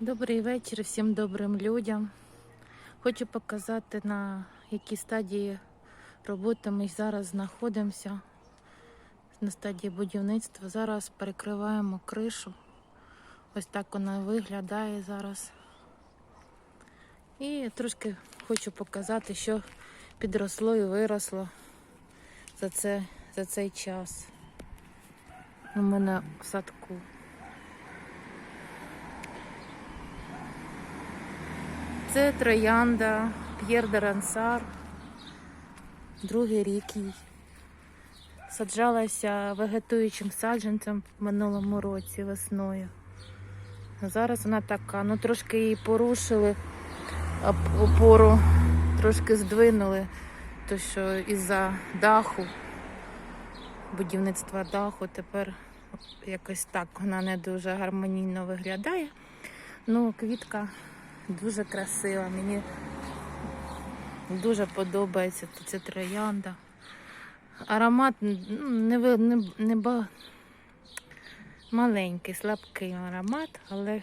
Добрий вечір всім добрим людям. Хочу показати, на якій стадії роботи ми зараз знаходимося. На стадії будівництва. Зараз перекриваємо кришу. Ось так вона виглядає зараз. І трошки хочу показати, що підросло і виросло за, це, за цей час. У мене в садку. Це троянда П'єр де Рансар. Другий рік їй. Саджалася вегетуючим саджанцем в минулому році весною. Зараз вона така, ну трошки її порушили опору, трошки здвинули, то що із-за даху, будівництва даху, тепер якось так вона не дуже гармонійно виглядає. Ну, квітка дуже красива. Мені дуже подобається ця троянда. Аромат ну, не, не, не ба- маленький, слабкий аромат, але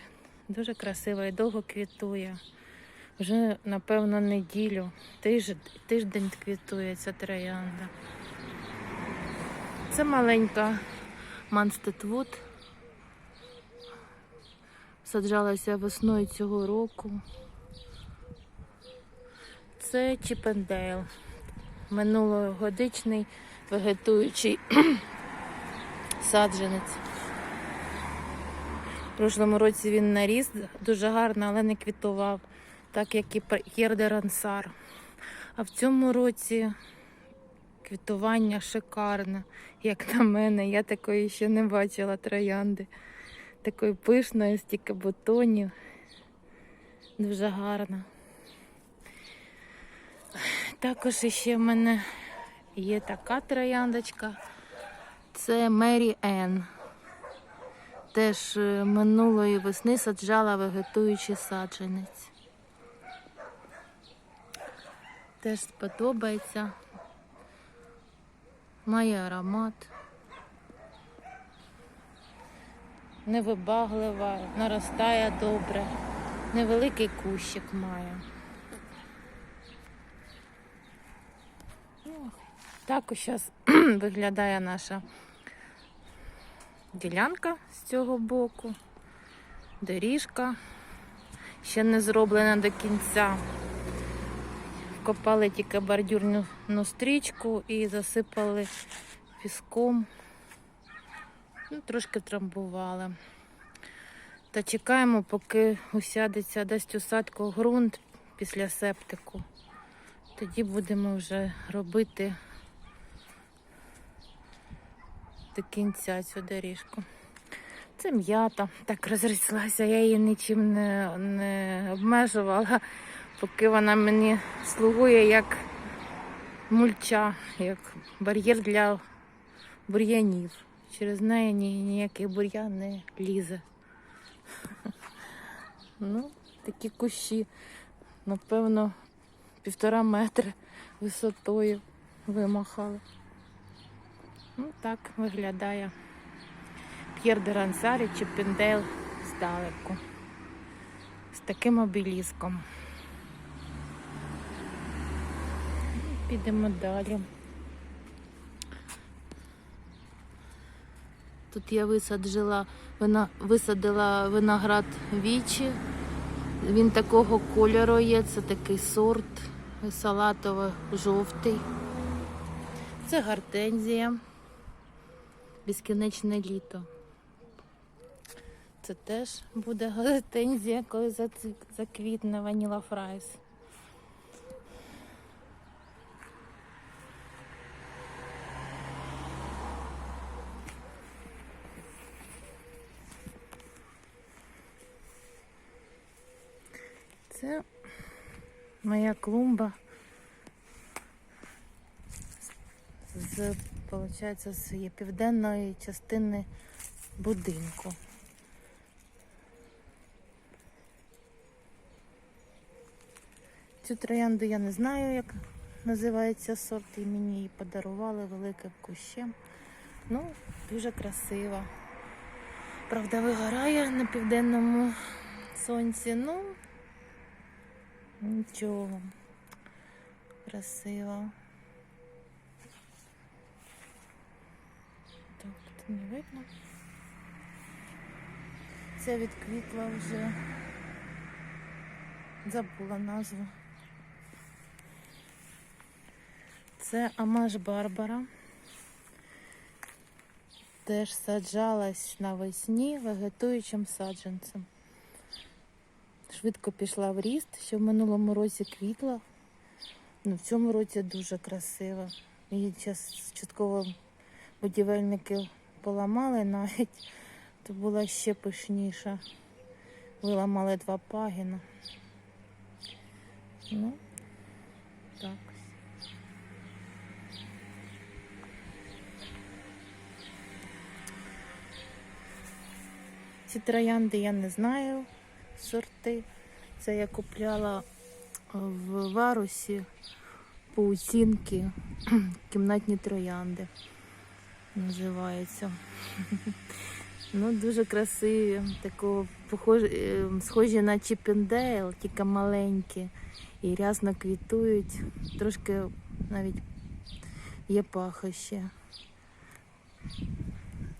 дуже красиво і довго квітує. Вже, напевно, неділю, тиждень, тиждень квітує ця троянда. Це маленька Манстетвуд. Саджалася весною цього року. Це Чіпендейл. Минулогодичний вегетуючий саджанець. В прошлому році він наріс дуже гарно, але не квітував, так як і Єрдерансар. А в цьому році квітування шикарне, як на мене. Я такої ще не бачила троянди. Такої пишної, стільки бутонів. Дуже гарно. Також ще в мене є така трояндочка. Це Мері Енн. Теж е, минулої весни саджала вегетуючий саджанець. Теж сподобається. Має аромат. Невибаглива, наростає добре. Невеликий кущик має. Так ось зараз виглядає наша ділянка з цього боку. Доріжка ще не зроблена до кінця. Вкопали тільки бордюрну ну, стрічку і засипали піском. Ну, трошки трамбували. Та чекаємо, поки усядеться, дасть усадку ґрунт після септику. Тоді будемо вже робити до кінця цю доріжку. Це м'ята так розріслася, я її нічим не, не обмежувала, поки вона мені слугує як мульча, як бар'єр для бур'янів. Через неї ні, ніякий бур'ян не лізе. Ну, такі кущі, напевно, півтора метри висотою вимахали. Ну, так виглядає П'єр де Рансарі чи Піндейл здалеку. З таким обеліском. Ну, Підемо далі. Тут я висаджила, вина, висадила виноград вічі. Він такого кольору є, це такий сорт салатово-жовтий. Це гортензія. Безкінечне літо. Це теж буде гортензія, коли заквітне ваніла фрайс. Це моя клумба з, виходить, з південної частини будинку. Цю троянду я не знаю, як називається сорт, і мені її подарували великим кущем. Ну, дуже красива. Правда, вигорає на південному сонці. Ну, нічого. Красиво. Так, тут не видно. Це відквітла вже. Забула назву. Це Амаш Барбара. Теж саджалась навесні вегетуючим саджанцем. Швидко пішла в ріст, що в минулому році квітла. Ну, в цьому році дуже красиво. Її час частково будівельники поламали навіть, то була ще пишніша. Виламали два пагіна. Ну, так. Ці троянди я не знаю сорти. Це я купляла в варусі паутінки, кімнатні троянди. Називається. Ну, дуже красиві, такого похожі, е, схожі на Чіпендейл, тільки маленькі і рясно квітують. Трошки навіть є пахощі.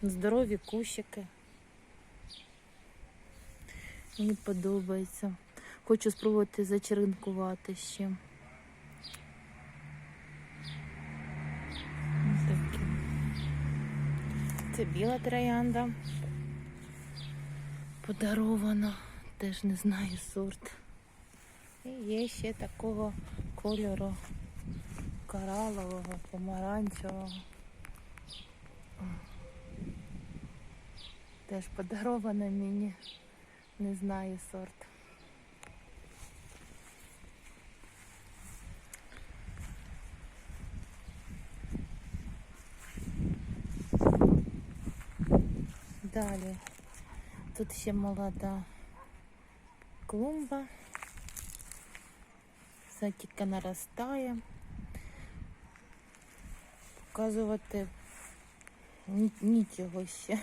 Здорові кущики. Мені подобається. Хочу спробувати зачеренкувати ще. Ось такі. Це біла троянда. Подарована. Теж не знаю сорт. І є ще такого кольору коралового, помаранчевого. Теж подарована мені. Не знаю сорт. Далі. Тут ще молода клумба. Все тільки наростає. Показувати нічого ще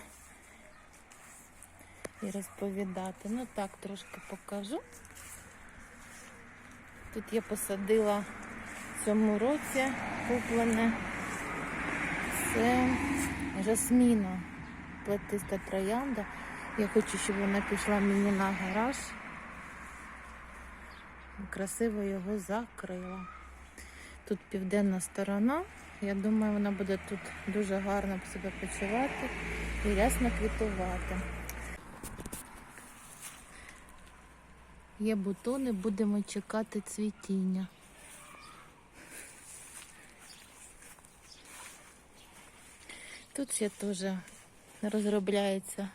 і розповідати. Ну так, трошки покажу. Тут я посадила в цьому році куплене. Це жасміна, плетиста троянда. Я хочу, щоб вона пішла мені на гараж. Красиво його закрила. Тут південна сторона. Я думаю, вона буде тут дуже гарно себе почувати і рясно квітувати. Є бутони, будемо чекати цвітіння. Тут ще теж розробляється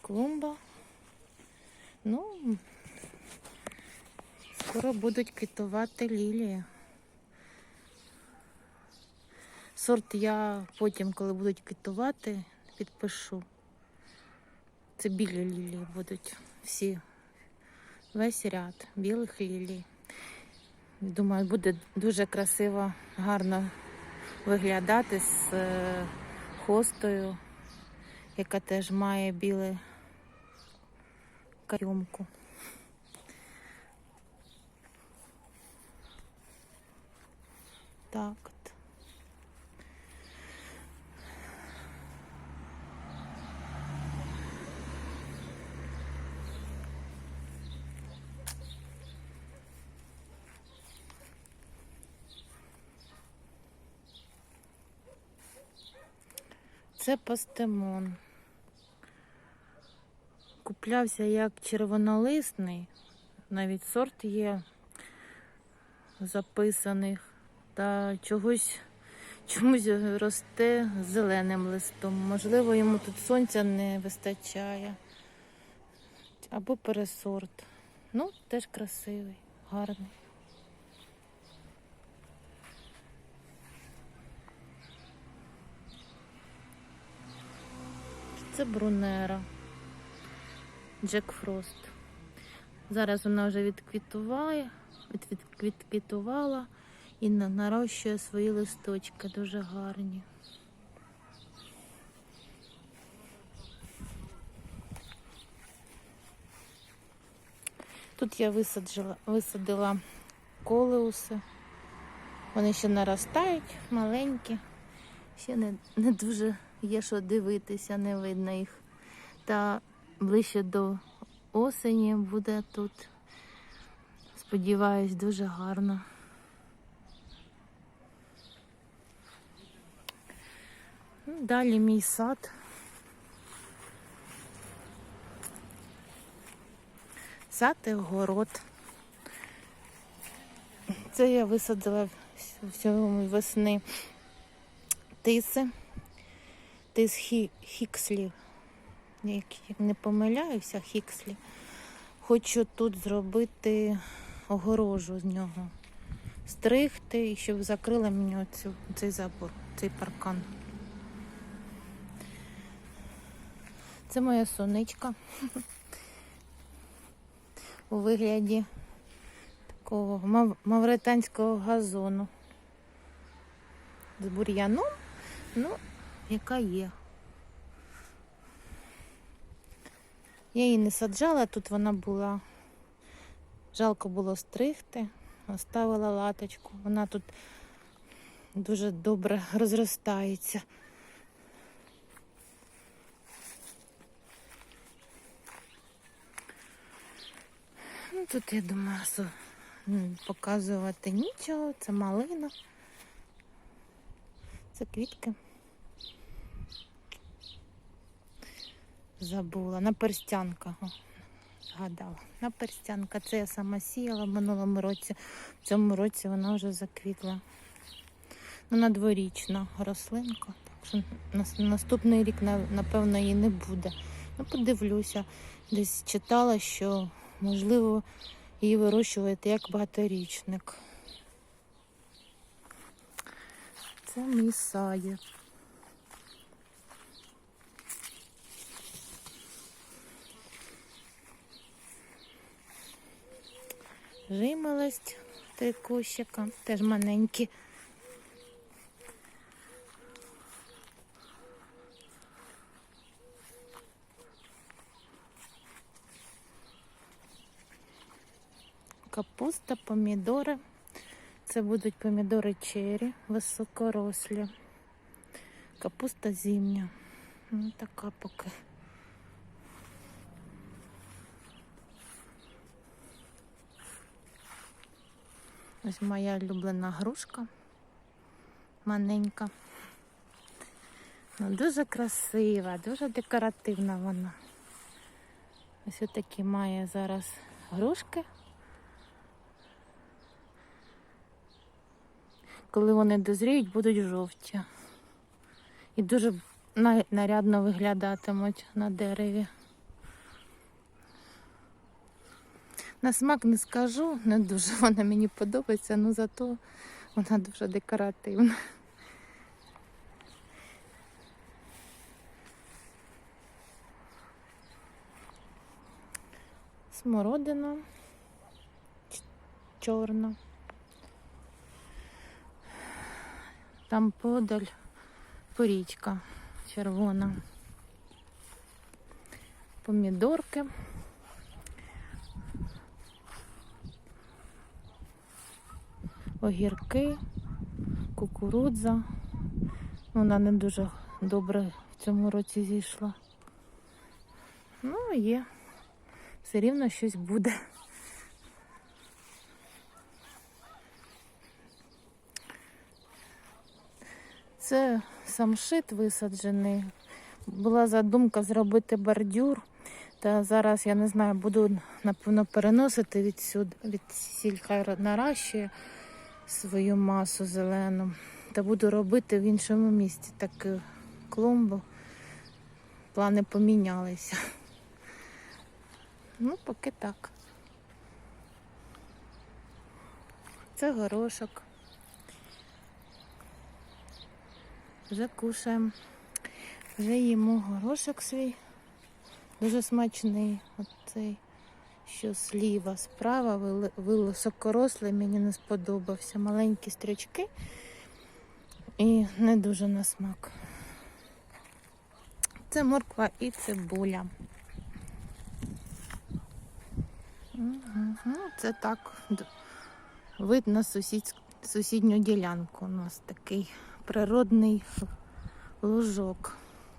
клумба. Ну, скоро будуть квітувати лілії. Сорт я потім, коли будуть квітувати, підпишу. Це білі лілії будуть всі весь ряд білих лілій. Думаю, буде дуже красиво, гарно виглядати з е, хостою, яка теж має білу кайомку. Так Це пастемон. Куплявся як червонолисний, навіть сорт є записаних, та чогось чомусь росте зеленим листом. Можливо, йому тут сонця не вистачає. Або пересорт. Ну, теж красивий, гарний. Це брунера. Джек Фрост. Зараз вона вже відквітуває, від- від- відквітувала і нарощує свої листочки дуже гарні. Тут я висаджила, висадила колеуси. Вони ще наростають, маленькі. Ще не, не дуже є що дивитися, не видно їх. Та ближче до осені буде тут. Сподіваюсь, дуже гарно. Далі мій сад. Сад і город. Це я висадила всього весни тиси. Тис хі, хікслі. Як не помиляюся, хікслі. Хочу тут зробити огорожу з нього. Стригти, і щоб закрили мені оцю, цей забор, цей паркан. Це моя сонечка. У вигляді такого мав- мавританського газону. З бур'яном, ну, яка є. Я її не саджала, тут вона була. Жалко було стригти, оставила латочку. Вона тут дуже добре розростається. Ну, тут, я думаю, м, показувати нічого, це малина. Це квітки. Забула. Наперстянка. О, згадала. Наперстянка. Це я сама сіяла в минулому році. В цьому році вона вже заквітла. Ну, на дворічна рослинка. Так що наступний рік, напевно, її не буде. Ну, подивлюся. Десь читала, що можливо її вирощувати як багаторічник. Це мій садик. Жимолость, три кущика, теж маленькі. Капуста, помідори. Це будуть помідори чері, високорослі. Капуста зимня. Ну, така поки. Ось моя улюблена грушка. Маленька. Ну, дуже красива, дуже декоративна вона. Ось такі має зараз грушки. Коли вони дозріють, будуть жовті. І дуже нарядно виглядатимуть на дереві. На смак не скажу, не дуже вона мені подобається, але зато вона дуже декоративна. Смородина чорна. Там подаль порічка червона. Помідорки. Огірки, кукурудза. Вона не дуже добре в цьому році зійшла. Ну, є. Все рівно щось буде. Це самшит висаджений. Була задумка зробити бордюр. Та зараз я не знаю, буду напевно переносити відсюди, від хай наращує свою масу зелену. Та буду робити в іншому місці таку клумбу. Плани помінялися. Ну, поки так. Це горошок. Вже кушаємо. Вже їмо горошок свій. Дуже смачний. Оцей, що зліва, справа, високорослий, мені не сподобався. Маленькі стрічки і не дуже на смак. Це морква і цибуля. Це так. Вид на сусід... сусідню ділянку. У нас такий природний лужок.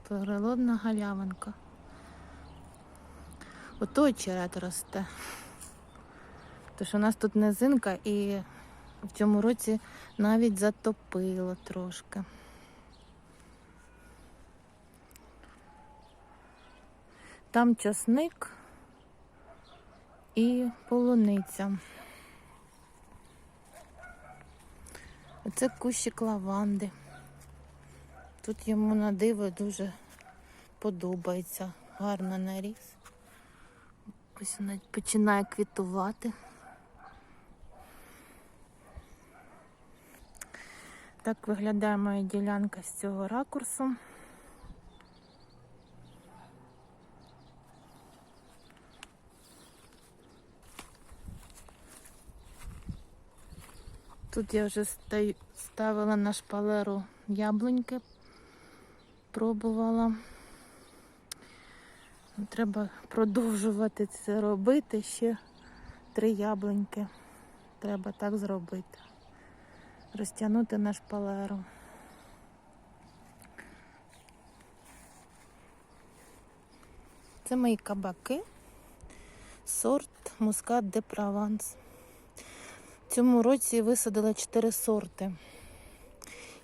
Природна галявинка. Ото очерет росте. Тож у нас тут низинка і в цьому році навіть затопило трошки. Там часник і полуниця. Оце кущик лаванди. Тут йому на диво дуже подобається. Гарно наріс. Ось вона починає квітувати. Так виглядає моя ділянка з цього ракурсу. Тут я вже ставила на шпалеру яблуньки, пробувала. Треба продовжувати це робити. Ще три яблуньки. Треба так зробити. Розтягнути на шпалеру. Це мої кабаки. Сорт Мускат де Прованс. В цьому році висадила 4 сорти.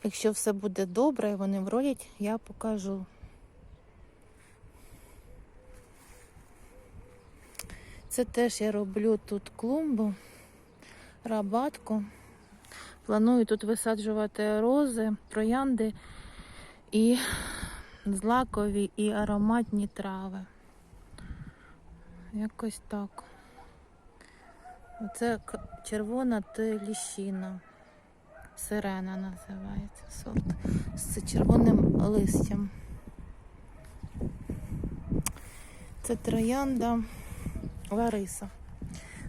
Якщо все буде добре і вони вродять, я покажу. Це теж я роблю тут клумбу, рабатку. Планую тут висаджувати рози, троянди і злакові і ароматні трави. Якось так. Оце червона та ліщина. Сирена називається сорт. З червоним листям. Це троянда Лариса.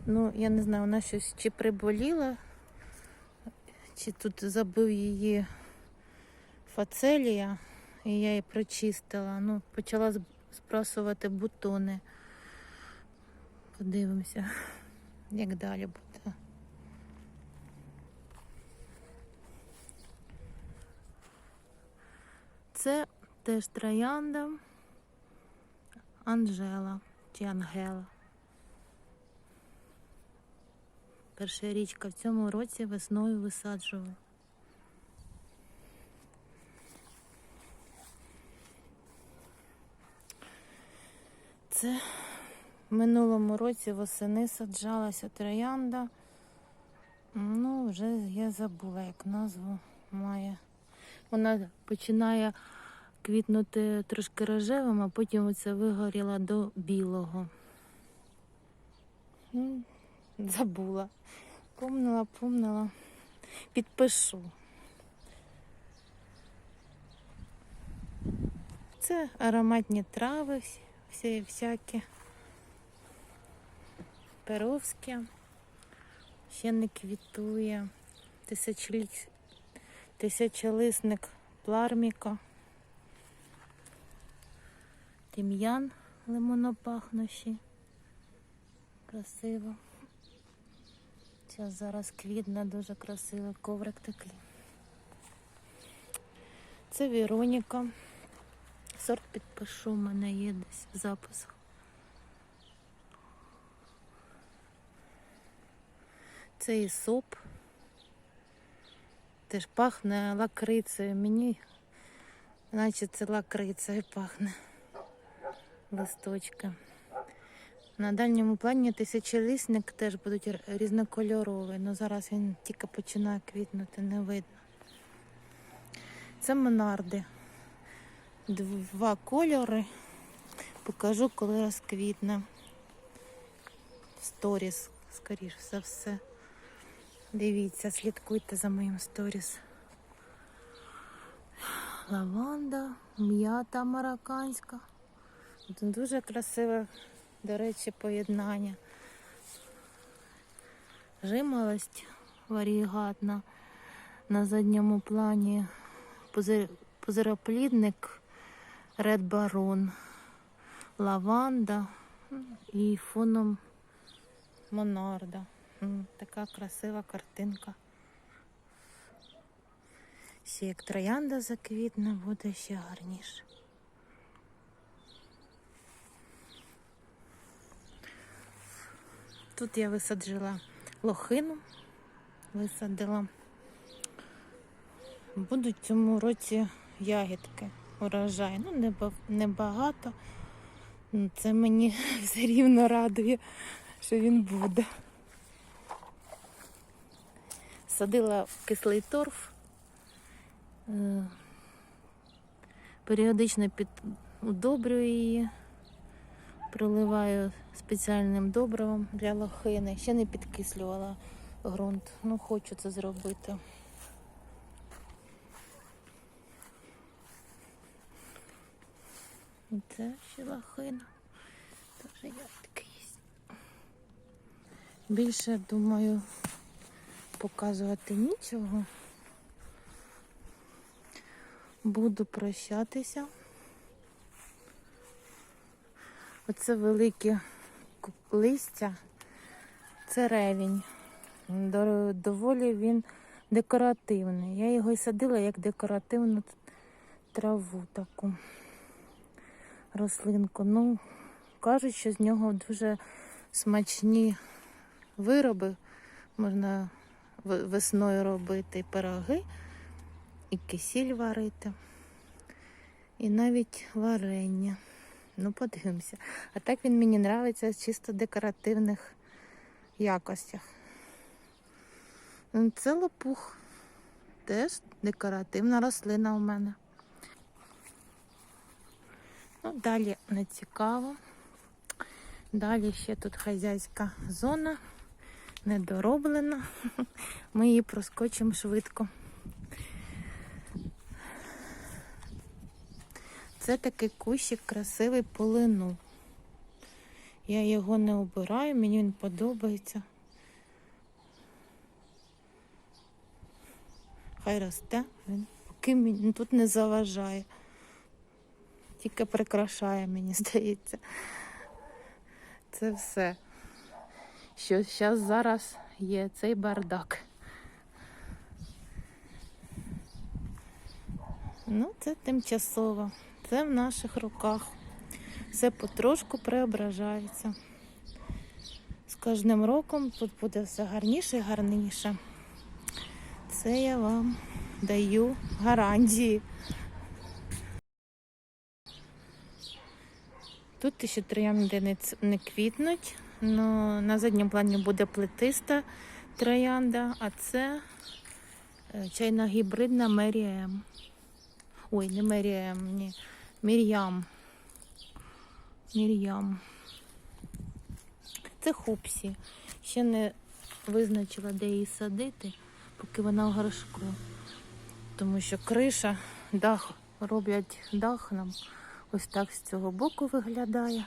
Ну, я не знаю, вона щось чи приболіла, чи тут забив її фацелія, і я її прочистила. Ну, почала збрасувати бутони. Подивимося, як далі буде. Це теж троянда Анжела чи Ангела. Перша річка в цьому році весною висаджувала. Це в минулому році восени саджалася троянда. Ну, вже я забула, як назву має. Вона починає квітнути трошки рожевим, а потім оце вигоріла до білого. Забула. Помнила, помнила. Підпишу. Це ароматні трави, всі, всякі. Перовські. Ще не квітує. Тисячолі... Тисячолисник пларміка. Тим'ян лимонопахнущий. Красиво. Зараз зараз квітне, дуже красивий коврик такий. Це Вероніка. Сорт підпишу, у мене є десь в записах. Це ісоп. Теж пахне лакрицею. Мені, наче це лакрицею пахне. Листочки. На дальньому плані тисячолісник теж будуть різнокольоровий, але зараз він тільки починає квітнути, не видно. Це монарди. Два кольори. Покажу, коли розквітне. Сторіс, скоріш за все. Дивіться, слідкуйте за моїм сторіс. Лаванда, м'ята марокканська. Дуже красиве, до речі, поєднання. Жимолость варігатна на задньому плані. Пузироплідник, Ред Барон, лаванда і фоном Монарда. Така красива картинка. Ще як троянда заквітне, буде ще гарніше. Тут я висаджила лохину, висадила. Будуть цьому році ягідки, урожай. Ну, не ба- небагато. Ну, Це мені все рівно радує, що він буде. Садила в кислий торф. Е, Періодично під удобрюю її, проливаю спеціальним добривом для лохини. Ще не підкислювала ґрунт. Ну, хочу це зробити. І Це ще лохина. Теж ягідки є. Більше, думаю, показувати нічого. Буду прощатися. Оце велике листя. Це ревінь. Доволі він декоративний. Я його й садила як декоративну траву таку рослинку. Ну, кажуть, що з нього дуже смачні вироби. Можна весною робити пироги, і кисіль варити, і навіть варення. Ну, подивимося. А так він мені подобається з чисто декоративних якостях. Це лопух. Теж декоративна рослина у мене. Ну, далі не цікаво. Далі ще тут хазяйська зона, недороблена. Ми її проскочимо швидко. Це такий кущик красивий полину. Я його не обираю, мені він подобається. Хай росте, він поки мені тут не заважає. Тільки прикрашає, мені здається. Це все. Що зараз зараз є цей бардак. Ну, це тимчасово. Це в наших руках. Все потрошку преображається. З кожним роком тут буде все гарніше і гарніше. Це я вам даю гарантії. Тут ще троянди не, квітнуть. Ну, на задньому плані буде плетиста троянда, а це е, чайна гібридна Меріем. Ой, не Меріем, ні. Мір'ям. Мір'ям. Це хупсі. Ще не визначила, де її садити, поки вона в горшку. Тому що криша, дах роблять дах нам. Ось так з цього боку виглядає.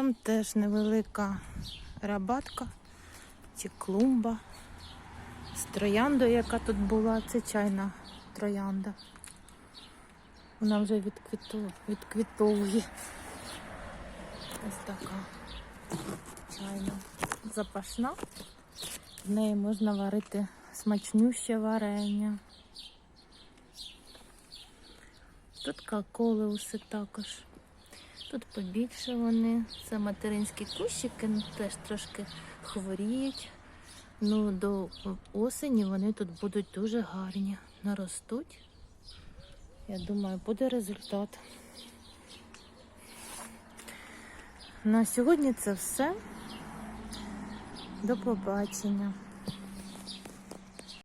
Там теж невелика рабатка чи клумба з трояндою, яка тут була. Це чайна троянда. Вона вже відквітовує. Ось така чайна запашна. В неї можна варити смачнюще варення. Тут каколеуси також. Тут побільше вони. Це материнські кущики, ну, теж трошки хворіють. Ну, до осені вони тут будуть дуже гарні. Наростуть. Я думаю, буде результат. На сьогодні це все. До побачення.